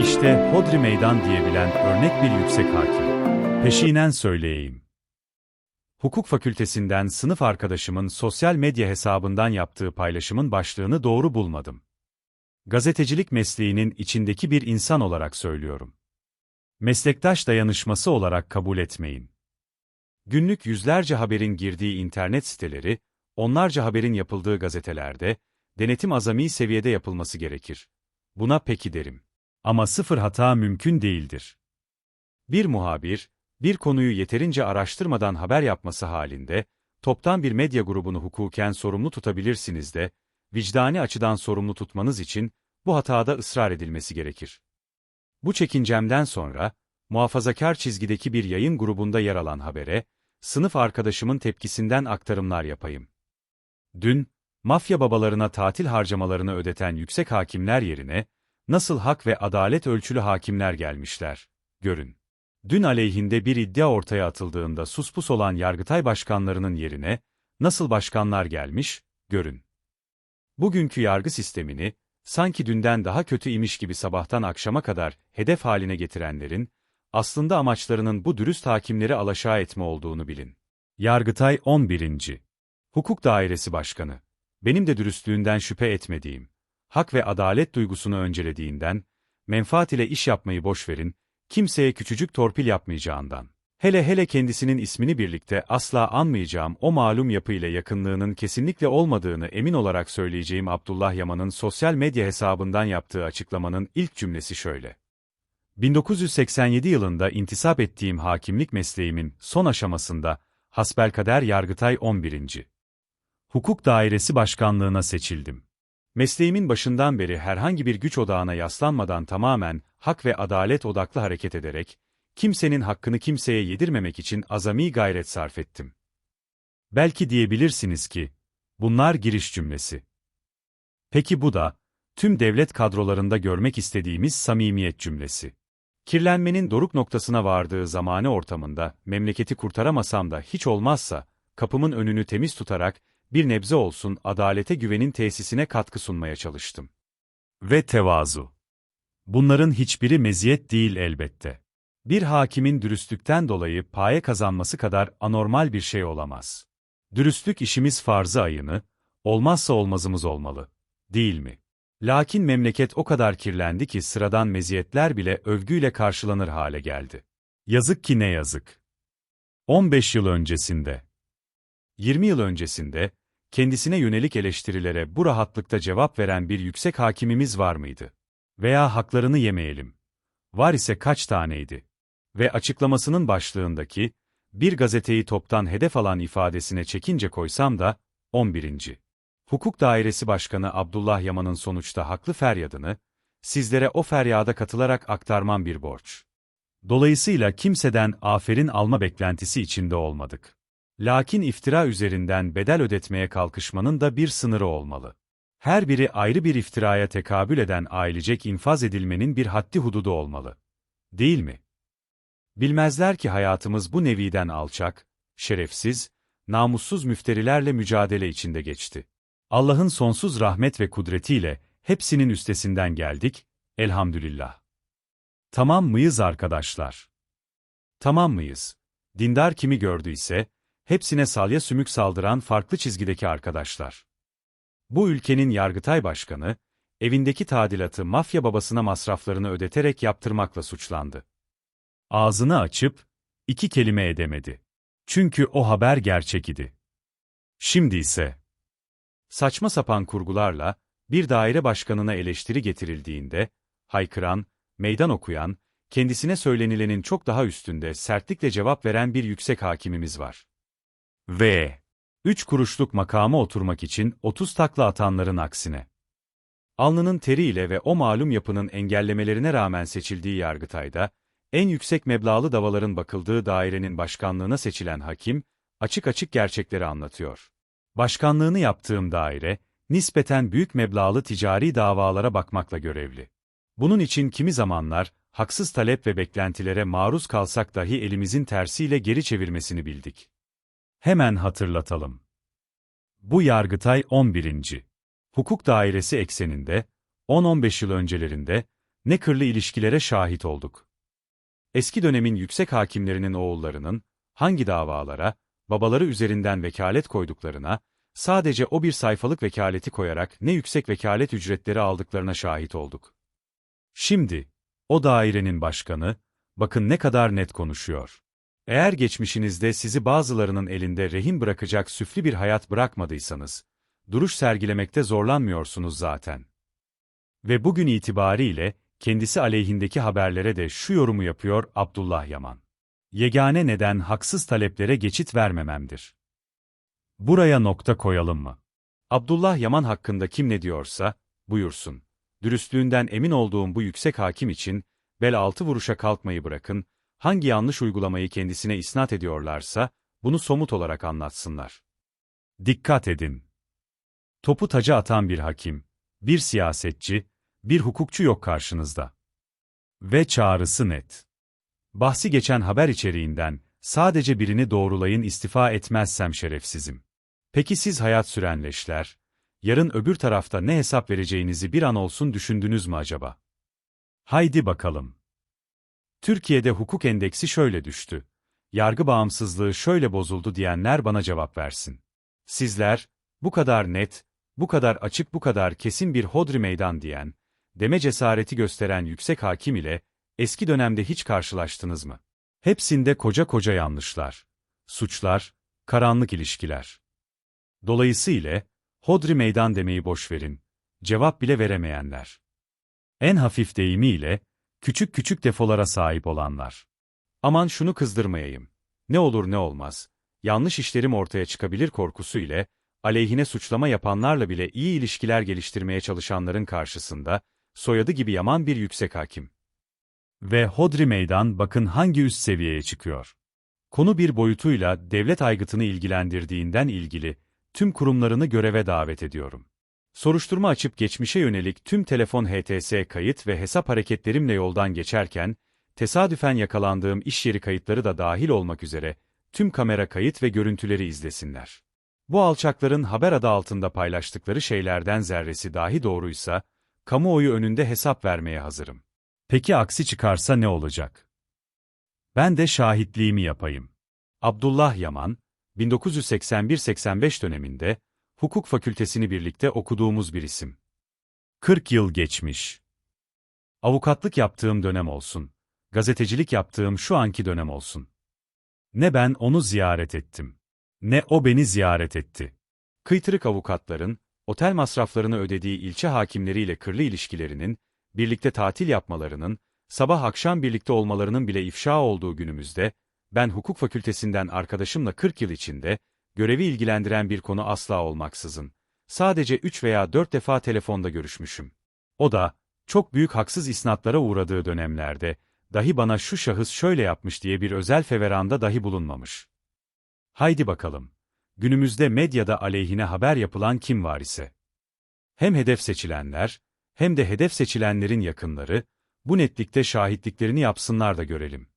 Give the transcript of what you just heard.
İşte Hodri Meydan diyebilen örnek bir yüksek hakim. Peşinen söyleyeyim. Hukuk fakültesinden sınıf arkadaşımın sosyal medya hesabından yaptığı paylaşımın başlığını doğru bulmadım. Gazetecilik mesleğinin içindeki bir insan olarak söylüyorum. Meslektaş dayanışması olarak kabul etmeyin. Günlük yüzlerce haberin girdiği internet siteleri, onlarca haberin yapıldığı gazetelerde, denetim azami seviyede yapılması gerekir. Buna peki derim. Ama sıfır hata mümkün değildir. Bir muhabir, bir konuyu yeterince araştırmadan haber yapması halinde, toptan bir medya grubunu hukuken sorumlu tutabilirsiniz de, vicdani açıdan sorumlu tutmanız için, bu hatada ısrar edilmesi gerekir. Bu çekincemden sonra, muhafazakar çizgideki bir yayın grubunda yer alan habere, sınıf arkadaşımın tepkisinden aktarımlar yapayım. Dün, mafya babalarına tatil harcamalarını ödeten yüksek hakimler yerine, nasıl hak ve adalet ölçülü hakimler gelmişler, görün. Dün aleyhinde bir iddia ortaya atıldığında suspus olan Yargıtay başkanlarının yerine, nasıl başkanlar gelmiş, görün. Bugünkü yargı sistemini, sanki dünden daha kötü imiş gibi sabahtan akşama kadar hedef haline getirenlerin, aslında amaçlarının bu dürüst hakimleri alaşağı etme olduğunu bilin. Yargıtay 11. Hukuk Dairesi Başkanı. Benim de dürüstlüğünden şüphe etmediğim, hak ve adalet duygusunu öncelediğinden, menfaat ile iş yapmayı boş verin, kimseye küçücük torpil yapmayacağından. Hele hele kendisinin ismini birlikte asla anmayacağım o malum yapıyla yakınlığının kesinlikle olmadığını emin olarak söyleyeceğim Abdullah Yaman'ın sosyal medya hesabından yaptığı açıklamanın ilk cümlesi şöyle. 1987 yılında intisap ettiğim hakimlik mesleğimin son aşamasında, hasbelkader Yargıtay 11. Hukuk Dairesi Başkanlığına seçildim. Mesleğimin başından beri herhangi bir güç odağına yaslanmadan tamamen hak ve adalet odaklı hareket ederek, kimsenin hakkını kimseye yedirmemek için azami gayret sarf ettim. Belki diyebilirsiniz ki, bunlar giriş cümlesi. Peki bu da, tüm devlet kadrolarında görmek istediğimiz samimiyet cümlesi. Kirlenmenin doruk noktasına vardığı zamane ortamında, memleketi kurtaramasam da hiç olmazsa, kapımın önünü temiz tutarak, bir nebze olsun adalete güvenin tesisine katkı sunmaya çalıştım. Ve tevazu. Bunların hiçbiri meziyet değil elbette. Bir hakimin dürüstlükten dolayı paye kazanması kadar anormal bir şey olamaz. Dürüstlük işimiz farzı ayını, olmazsa olmazımız olmalı. Değil mi? Lakin memleket o kadar kirlendi ki sıradan meziyetler bile övgüyle karşılanır hale geldi. Yazık ki ne yazık. 15 yıl öncesinde, 20 yıl öncesinde, kendisine yönelik eleştirilere bu rahatlıkta cevap veren bir yüksek hakimimiz var mıydı? Veya haklarını yemeyelim. Var ise kaç taneydi? Ve açıklamasının başlığındaki, bir gazeteyi toptan hedef alan ifadesine çekince koysam da, 11. Hukuk Dairesi Başkanı Abdullah Yaman'ın sonuçta haklı feryadını, sizlere o feryada katılarak aktarmam bir borç. Dolayısıyla kimseden aferin alma beklentisi içinde olmadık. Lakin iftira üzerinden bedel ödetmeye kalkışmanın da bir sınırı olmalı. Her biri ayrı bir iftiraya tekabül eden ailecek infaz edilmenin bir haddi hududu olmalı. Değil mi? Bilmezler ki hayatımız bu neviden alçak, şerefsiz, namussuz müfterilerle mücadele içinde geçti. Allah'ın sonsuz rahmet ve kudretiyle hepsinin üstesinden geldik, elhamdülillah. Tamam mıyız arkadaşlar? Tamam mıyız? Dindar kimi gördüyse, hepsine salya sümük saldıran farklı çizgideki arkadaşlar. Bu ülkenin Yargıtay Başkanı, evindeki tadilatı mafya babasına masraflarını ödeterek yaptırmakla suçlandı. Ağzını açıp, iki kelime edemedi. Çünkü o haber gerçek idi. Şimdi ise, saçma sapan kurgularla, bir daire başkanına eleştiri getirildiğinde, haykıran, meydan okuyan, kendisine söylenilenin çok daha üstünde sertlikle cevap veren bir yüksek hakimimiz var. Ve üç kuruşluk makama oturmak için 30 takla atanların aksine. Alnının teriyle ve o malum yapının engellemelerine rağmen seçildiği Yargıtay'da, en yüksek meblağlı davaların bakıldığı dairenin başkanlığına seçilen hakim, açık açık gerçekleri anlatıyor. Başkanlığını yaptığım daire, nispeten büyük meblağlı ticari davalara bakmakla görevli. Bunun için kimi zamanlar, haksız talep ve beklentilere maruz kalsak dahi elimizin tersiyle geri çevirmesini bildik. Hemen hatırlatalım. Bu Yargıtay 11. Hukuk dairesi ekseninde, 10-15 yıl öncelerinde, ne kırlı ilişkilere şahit olduk. Eski dönemin yüksek hakimlerinin oğullarının, hangi davalara, babaları üzerinden vekalet koyduklarına, sadece o bir sayfalık vekaleti koyarak ne yüksek vekalet ücretleri aldıklarına şahit olduk. Şimdi, o dairenin başkanı, bakın ne kadar net konuşuyor. Eğer geçmişinizde sizi bazılarının elinde rehin bırakacak süflü bir hayat bırakmadıysanız, duruş sergilemekte zorlanmıyorsunuz zaten. Ve bugün itibariyle, kendisi aleyhindeki haberlere de şu yorumu yapıyor Abdullah Yaman. Yegane neden haksız taleplere geçit vermememdir. Buraya nokta koyalım mı? Abdullah Yaman hakkında kim ne diyorsa, buyursun. Dürüstlüğünden emin olduğum bu yüksek hakim için, bel altı vuruşa kalkmayı bırakın, hangi yanlış uygulamayı kendisine isnat ediyorlarsa, bunu somut olarak anlatsınlar. Dikkat edin. Topu taca atan bir hakim, bir siyasetçi, bir hukukçu yok karşınızda. Ve çağrısı net. Bahsi geçen haber içeriğinden, sadece birini doğrulayın istifa etmezsem şerefsizim. Peki siz hayat sürenleşler, yarın öbür tarafta ne hesap vereceğinizi bir an olsun düşündünüz mü acaba? Haydi bakalım. Türkiye'de hukuk endeksi şöyle düştü. Yargı bağımsızlığı şöyle bozuldu diyenler bana cevap versin. Sizler, bu kadar net, bu kadar açık bu kadar kesin bir hodri meydan diyen, deme cesareti gösteren yüksek hakim ile, eski dönemde hiç karşılaştınız mı? Hepsinde koca koca yanlışlar, suçlar, karanlık ilişkiler. Dolayısıyla, hodri meydan demeyi boş verin, cevap bile veremeyenler. En hafif deyimiyle, küçük küçük defolara sahip olanlar. Aman şunu kızdırmayayım. Ne olur ne olmaz. Yanlış işlerim ortaya çıkabilir korkusu ile, aleyhine suçlama yapanlarla bile iyi ilişkiler geliştirmeye çalışanların karşısında, soyadı gibi yaman bir yüksek hakim. Ve Hodri Meydan bakın hangi üst seviyeye çıkıyor. Konu bir boyutuyla devlet aygıtını ilgilendirdiğinden ilgili, tüm kurumlarını göreve davet ediyorum. Soruşturma açıp geçmişe yönelik tüm telefon HTS kayıt ve hesap hareketlerimle yoldan geçerken, tesadüfen yakalandığım iş yeri kayıtları da dahil olmak üzere, tüm kamera kayıt ve görüntüleri izlesinler. Bu alçakların haber adı altında paylaştıkları şeylerden zerresi dahi doğruysa, kamuoyu önünde hesap vermeye hazırım. Peki aksi çıkarsa ne olacak? Ben de şahitliğimi yapayım. Abdullah Yaman, 1981-85 döneminde, hukuk fakültesini birlikte okuduğumuz bir isim. 40 yıl geçmiş. Avukatlık yaptığım dönem olsun, gazetecilik yaptığım şu anki dönem olsun. Ne ben onu ziyaret ettim, ne o beni ziyaret etti. Kıytırık avukatların, otel masraflarını ödediği ilçe hakimleriyle kırlı ilişkilerinin, birlikte tatil yapmalarının, sabah akşam birlikte olmalarının bile ifşa olduğu günümüzde, ben hukuk fakültesinden arkadaşımla 40 yıl içinde, görevi ilgilendiren bir konu asla olmaksızın, sadece 3 veya 4 defa telefonda görüşmüşüm. O da, çok büyük haksız isnatlara uğradığı dönemlerde, dahi bana şu şahıs şöyle yapmış diye bir özel feveranda dahi bulunmamış. Haydi bakalım. Günümüzde medyada aleyhine haber yapılan kim var ise. Hem hedef seçilenler, hem de hedef seçilenlerin yakınları, bu netlikte şahitliklerini yapsınlar da görelim.